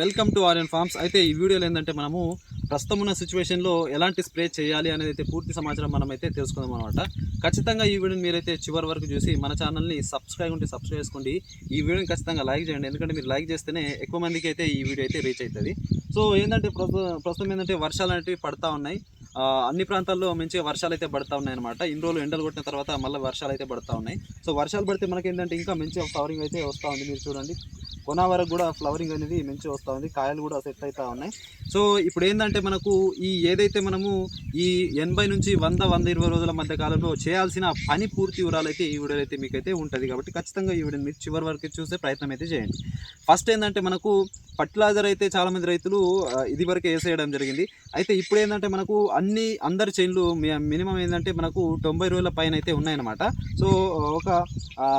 Welcome to Aryan forms. అయితే ఈ వీడియోలో ఏంటంటే మనము ప్రస్తుతం ఉన్న సిచ్యువేషన్లో ఎలాంటి స్ప్రే చేయాలి అనేది అయితే పూర్తి సమాచారం మనం అయితే తెలుసుకుందాం అనమాట ఖచ్చితంగా ఈ వీడియోని మీరైతే చివరి వరకు చూసి మన ఛానల్ని సబ్స్క్రైబ్ ఉంటే సబ్స్క్రైబ్ చేసుకోండి. ఈ వీడియోని ఖచ్చితంగా లైక్ చేయండి. ఎందుకంటే మీరు లైక్ చేస్తేనే ఎక్కువ మందికి అయితే ఈ వీడియో అయితే రీచ్ అవుతుంది. సో ఏంటంటే ప్రస్తుతం ఏంటంటే వర్షాలు అనేవి పడతా ఉన్నాయి. అన్ని ప్రాంతాల్లో మంచిగా వర్షాలు అయితే పడతా ఉన్నాయి అనమాట ఇన్ని రోజులు ఎండలు కొట్టిన తర్వాత మళ్ళీ వర్షాలు అయితే పడతా ఉన్నాయి. సో వర్షాలు పడితే మనకి ఏంటంటే ఇంకా మంచిగా ఫ్లవరింగ్ అయితే వస్తూ ఉంది. మీరు చూడండి. కొన వరకు కూడా ఫ్లవరింగ్ అనేది మంచిగా వస్తూ ఉంది. కాయలు కూడా సెట్ అవుతూ ఉన్నాయి. సో ఇప్పుడు ఏంటంటే మనకు ఈ ఏదైతే మనము ఈ ఎనభై నుంచి వంద వంద ఇరవై రోజుల మధ్య కాలంలో చేయాల్సిన పని పూర్తి వివరాలు అయితే ఈ వీడియో అయితే మీకు అయితే ఉంటుంది. కాబట్టి ఖచ్చితంగా ఈ వీడియోని మీరు చివరి వరకు చూసే ప్రయత్నం అయితే చేయండి. ఫస్ట్ ఏంటంటే మనకు ఫర్టిలైజర్ అయితే చాలా మంది రైతులు ఇది వరకు వేసేయడం జరిగింది. అయితే ఇప్పుడు ఏంటంటే మనకు అన్ని అందరి చైన్లు మినిమం ఏంటంటే మనకు తొంభై రోజుల పైన అయితే ఉన్నాయన్నమాట. సో ఒక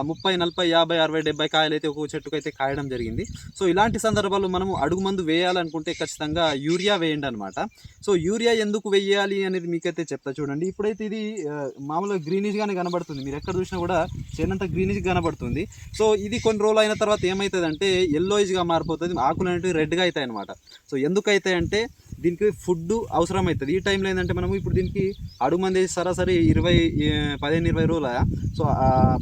ముప్పై నలభై యాభై అరవై డెబ్బై కాయలు అయితే ఒక చెట్టుకు అయితే కాయడం జరిగింది. సో ఇలాంటి సందర్భాల్లో మనము అడుగు మందు వేయాలనుకుంటే ఖచ్చితంగా యూరియా వేయండి అనమాట సో యూరియా ఎందుకు వేయాలి అనేది మీకైతే చెప్తా చూడండి. ఇప్పుడైతే ఇది మామూలుగా గ్రీనిష్గానే కనబడుతుంది. మీరు ఎక్కడ చూసినా కూడా చేనంత గ్రీనిష్ కనబడుతుంది. సో ఇది కొన్ని రోజులు అయిన తర్వాత ఏమవుతుంది అంటే ఎల్లోయిజ్గా మారిపోతుంది. ఆకులు అనేవి రెడ్గా అవుతాయి అనమాట సో ఎందుకు అవుతాయి అంటే దీనికి ఫుడ్ అవసరం అవుతుంది ఈ టైంలో ఏంటంటే మనము ఇప్పుడు దీనికి అడుగు మంది సరాసరి ఇరవై పదిహేను ఇరవై రోజుల? సో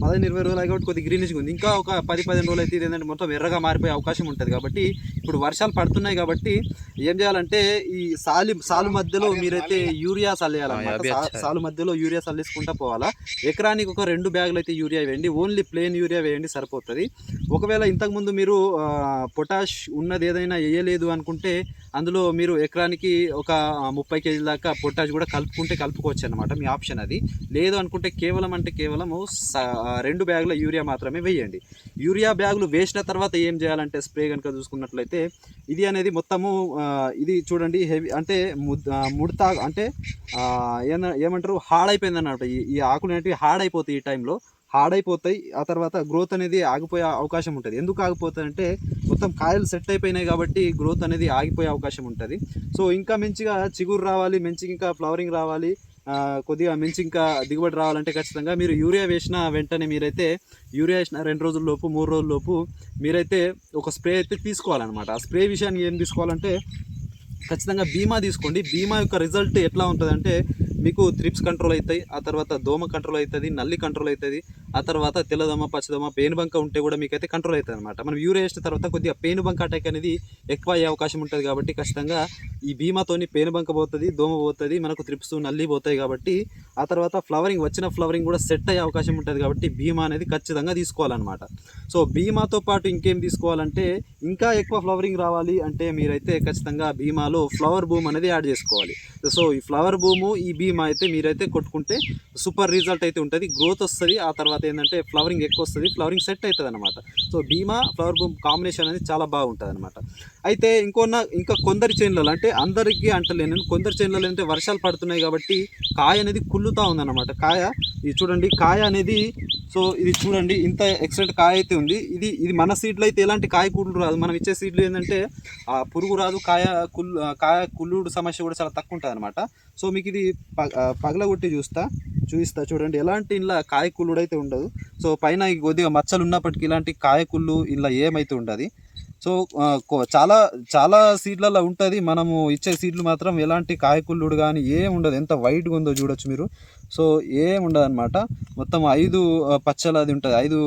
పదిహేను ఇరవై రోజులు కాబట్టి కొద్దిగా గ్రీనిష్గా ఉంది. ఇంకా ఒక పది పదిహేను రోజులు అయితే ఏంటంటే మొత్తం ఎర్రగా మారిపోయే అవకాశం ఉంటుంది కాబట్టి ఇప్పుడు వర్షాలు పడుతున్నాయి కాబట్టి ఏం చేయాలంటే ఈ సాలి సాలు మధ్యలో మీరైతే యూరియా చల్లేయాలన్నమాట. సాలు మధ్యలో యూరియా చల్లేసుకుంటా పోవాలా? ఎకరానికి ఒక రెండు బ్యాగులు అయితే యూరియా వేయండి. ఓన్లీ ప్లేన్ యూరియా వేయండి సరిపోతుంది. ఒకవేళ ఇంతకుముందు మీరు పొటాష్ ఉన్నది ఏదైనా వేయలేదు అనుకుంటే అందులో మీరు ఎకరానికి ఒక ముప్పై కేజీల దాకా పొటాష్ కూడా కలుపుకుంటే కలుపుకోవచ్చు అనమాట మీ ఆప్షన్ అది. లేదు అనుకుంటే కేవలం అంటే కేవలం రెండు బ్యాగుల యూరియా మాత్రమే వేయండి. యూరియా బ్యాగులు వేసిన తర్వాత ఏం చేయాలంటే స్ప్రే కనుక చూసుకున్నట్లయితే ఇది అనేది మొత్తము ఇది చూడండి హెవీ అంటే ముడత అంటే ఏమంటారు హార్డ్ అయిపోయింది అన్నమాట ఈ ఈ ఆకులు అనేవి హార్డ్ అయిపోతాయి ఈ టైంలో. హార్డ్ అయిపోతాయి ఆ తర్వాత గ్రోత్ అనేది ఆగిపోయే అవకాశం ఉంటుంది. ఎందుకు ఆగిపోతుంది అంటే మొత్తం కాయలు సెట్ అయిపోయినాయి కాబట్టి గ్రోత్ అనేది ఆగిపోయే అవకాశం ఉంటుంది. సో ఇంకా మంచిగా చిగురు రావాలి మంచిగా ఇంకా ఫ్లవరింగ్ రావాలి కొద్దిగా మంచి ఇంకా దిగుబడి రావాలంటే ఖచ్చితంగా మీరు యూరియా వేసిన వెంటనే మీరైతే యూరియా వేసిన రెండు రోజుల లోపు మూడు రోజుల లోపు మీరైతే ఒక స్ప్రే అయితే తీసుకోవాలన్నమాట. ఆ స్ప్రే విషయాన్ని ఏం తీసుకోవాలంటే ఖచ్చితంగా బీమా తీసుకోండి. బీమా యొక్క రిజల్ట్ ఎట్లా ఉంటుందంటే మీకు త్రిప్స్ కంట్రోల్ అవుతాయి ఆ తర్వాత దోమ కంట్రోల్ అవుతుంది నల్లి కంట్రోల్ అవుతుంది ఆ తర్వాత తెల్లదోమ పచ్చదోమ పేను బంక ఉంటే కూడా మీకైతే కంట్రోల్ అవుతుంది అనమాట మనం యూరియా వేసిన తర్వాత కొద్దిగా పేను బంక అటాక్ అనేది ఎక్కువ అయ్యే అవకాశం ఉంటుంది కాబట్టి ఖచ్చితంగా ఈ బీమాతోని పేను బంక పోతుంది దోమ పోతుంది మనకు త్రిప్స్ నల్లి పోతాయి కాబట్టి ఆ తర్వాత ఫ్లవరింగ్ వచ్చిన ఫ్లవరింగ్ కూడా సెట్ అయ్యే అవకాశం ఉంటుంది కాబట్టి బీమా అనేది ఖచ్చితంగా తీసుకోవాలన్నమాట. సో బీమాతో పాటు ఇంకేం తీసుకోవాలంటే ఇంకా ఎక్కువ ఫ్లవరింగ్ రావాలి అంటే మీరైతే ఖచ్చితంగా బీమాలో ఫ్లవర్ బూమ్ అనేది యాడ్ చేసుకోవాలి. సో ఈ ఫ్లవర్ బూము ఈ బీమా అయితే మీరైతే కొట్టుకుంటే సూపర్ రిజల్ట్ అయితే ఉంటుంది గ్రోత్ వస్తుంది ఆ తర్వాత ఏంటంటే ఫ్లవరింగ్ ఎక్కువ వస్తుంది ఫ్లవరింగ్ సెట్ అవుతుంది అనమాట సో బీమా ఫ్లవర్ బూమ్ కాంబినేషన్ అనేది చాలా బాగుంటుంది అనమాట అయితే ఇంకొన్న ఇంకా కొందరి చేనులలో అంటే అందరికీ అంటలేను కొందరి చేనులలో అంటే వర్షాలు పడుతున్నాయి కాబట్టి కాయ అనేది కుళ్ళుతా ఉందన్నమాట. కాయ ఇది చూడండి కాయ అనేది సో ఇది చూడండి ఇంత ఎక్సలెంట్ కాయ అయితే ఉంది. ఇది ఇది మన సీడ్లు అయితే ఎలాంటి కాయ కుళ్ళు రాదు. మనం ఇచ్చే సీడ్లు ఏంటంటే ఆ, పురుగు రాదు కాయ కుళ్ళు కాయ కుళ్ళుడు సమస్య కూడా చాలా తక్కువ ఉంటుంది అనమాట సో మీకు ఇది ప- పగలగొట్టి చూస్తా. చూపిస్తా చూడండి. ఎలాంటి ఇలా కాయ కుళ్ళుడు అయితే ఉండదు. సో పైన కొద్దిగా మచ్చలు ఉన్నప్పటికీ ఇలాంటి కాయ కుళ్ళు ఇలా ఏమైతే ఉండదు. సో చాలా చాలా సీడ్లలో ఉంటుంది. మనము ఇచ్చే సీడ్లు మాత్రం ఎలాంటి కాయకుళ్ళుడు కానీ ఏం ఉండదు. ఎంత వైట్గా ఉందో చూడొచ్చు మీరు. సో ఏం ఉండదు అనమాట మొత్తం ఐదు పచ్చలది ఉంటుంది. ఐదు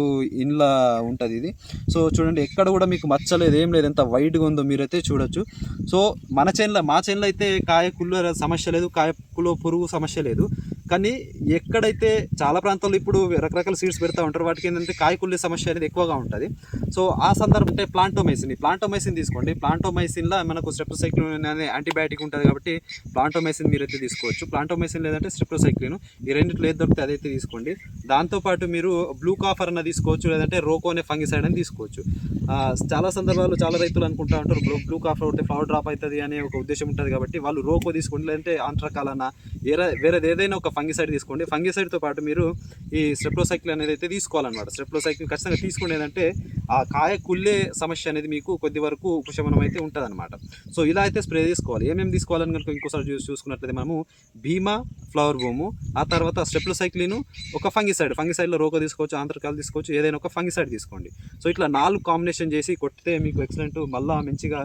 ఇండ్ల ఉంటుంది ఇది. సో చూడండి ఎక్కడ కూడా మీకు మచ్చలేదు ఏం లేదు. ఎంత వైట్గా ఉందో మీరైతే చూడొచ్చు. సో మన చేనులో మా చేనులో అయితే కాయ కుళ్ళు సమస్య లేదు. కాయ పురుగు సమస్య లేదు. కానీ ఎక్కడైతే చాలా ప్రాంతాల్లో ఇప్పుడు రకరకాల సీడ్స్ పెడతా ఉంటారు వాటికి ఏంటంటే కాయకుళ్ళి సమస్య అనేది ఎక్కువగా ఉంటుంది. సో ఆ సందర్భం అంటే ప్లాంటోమైసిన్. ఈ ప్లాంటోమైసిన్ తీసుకోండి. ప్లాంటోమైసిన్లో మనకు స్ట్రెప్టోసైక్లిన్ అనే యాంటీబయాటిక్ ఉంటుంది కాబట్టి ప్లాంటోమైసిన్ మీరైతే తీసుకోవచ్చు. ప్లాంటోమైసిన్ లేదంటే స్ట్రెప్టోసైక్లిన్. ఈ రెండింటిలో ఏది దొరికితే అదైతే తీసుకోండి. దాంతోపాటు మీరు బ్లూ కాఫర్ అన్న తీసుకోవచ్చు లేదంటే రోకో అనే ఫంగిసైడ్ అని తీసుకోవచ్చు. చాలా సందర్భాల్లో చాలా రైతులు అనుకుంటా ఉంటారు బ్లూ బ్లూ కాఫర్ ఉంటే ఫ్లవర్ డ్రాప్ అవుతుంది అనే ఒక ఉద్దేశం ఉంటుంది కాబట్టి వాళ్ళు రోకో తీసుకోండి లేదంటే ఆంట్రకాలన్న వేరే వేరేది ఏదైనా ఒక ఫంగిసైడ్ తీసుకోండి. ఫంగిసైడ్తో పాటు మీరు ఈ స్ట్రెప్లోసైకిల్ అనేది అయితే తీసుకోవాలన్నమాట. స్ట్రెప్లోసైకిల్ ఖచ్చితంగా తీసుకోండి ఏంటంటే ఆ కాయ కుళ్ళే సమస్య అనేది మీకు కొద్ది వరకు ఉపశమనం అయితే ఉంటుందన్నమాట. సో ఇలా అయితే స్ప్రే తీసుకోవాలి ఏమేమి తీసుకోవాలని కనుక ఇంకోసారి చూసి చూసుకున్నట్లయితే మనము భీమా ఫ్లవర్ బోము ఆ తర్వాత స్ట్రెప్లోసైక్లిన్ ఒక ఫంగిసైడ్. ఫంగిసైడ్లో రోగ తీసుకోవచ్చు ఆంధ్రకాలు తీసుకోవచ్చు ఏదైనా ఒక ఫంగిసైడ్ తీసుకోండి. సో ఇట్లా నాలుగు కాంబినేషన్ చేసి కొట్టితే మీకు ఎక్సలెంట్ మళ్ళీ మంచిగా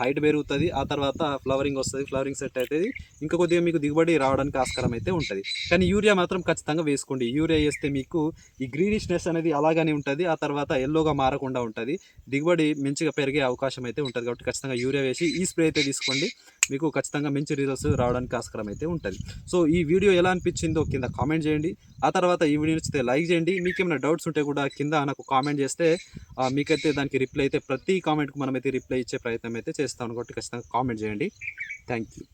హైట్ పెరుగుతుంది ఆ తర్వాత ఫ్లవరింగ్ వస్తుంది ఫ్లవరింగ్ సెట్ అవుతుంది ఇంకా కొద్దిగా మీకు దిగుబడి రావడానికి ఆస్కారం అయితే ఉంటుంది. కానీ యూరియా మాత్రం ఖచ్చితంగా వేసుకోండి. యూరియా వేస్తే మీకు ఈ గ్రీనిష్నెస్ అనేది అలాగనే ఉంటుంది ఆ తర్వాత ఎల్లోగా మారకుండా ఉంటుంది. దిగుబడి మంచిగా పెరిగే అవకాశం అయితే ఉంటుంది కాబట్టి ఖచ్చితంగా యూరియా వేసి ఈ స్ప్రే అయితే తీసుకోండి. మీకు ఖచ్చితంగా మంచి రిజల్ట్స్ రావడానికి ఆస్కారం అయితే ఉంటుంది. సో ఈ వీడియో ఎలా అనిపించిందో కింద కామెంట్ చేయండి. ఆ తర్వాత ఈ వీడియో నచ్చితే లైక్ చేయండి. మీకు ఏమైనా డౌట్స్ ఉంటే కూడా కింద నాకు కామెంట్ చేస్తే మీకైతే దానికి రిప్లై అయితే ప్రతి కామెంట్కి మనమైతే రిప్లై ఇచ్చే ప్రయత్నం అయితే చేస్తాం కాబట్టి ఖచ్చితంగా కామెంట్ చేయండి. Thank you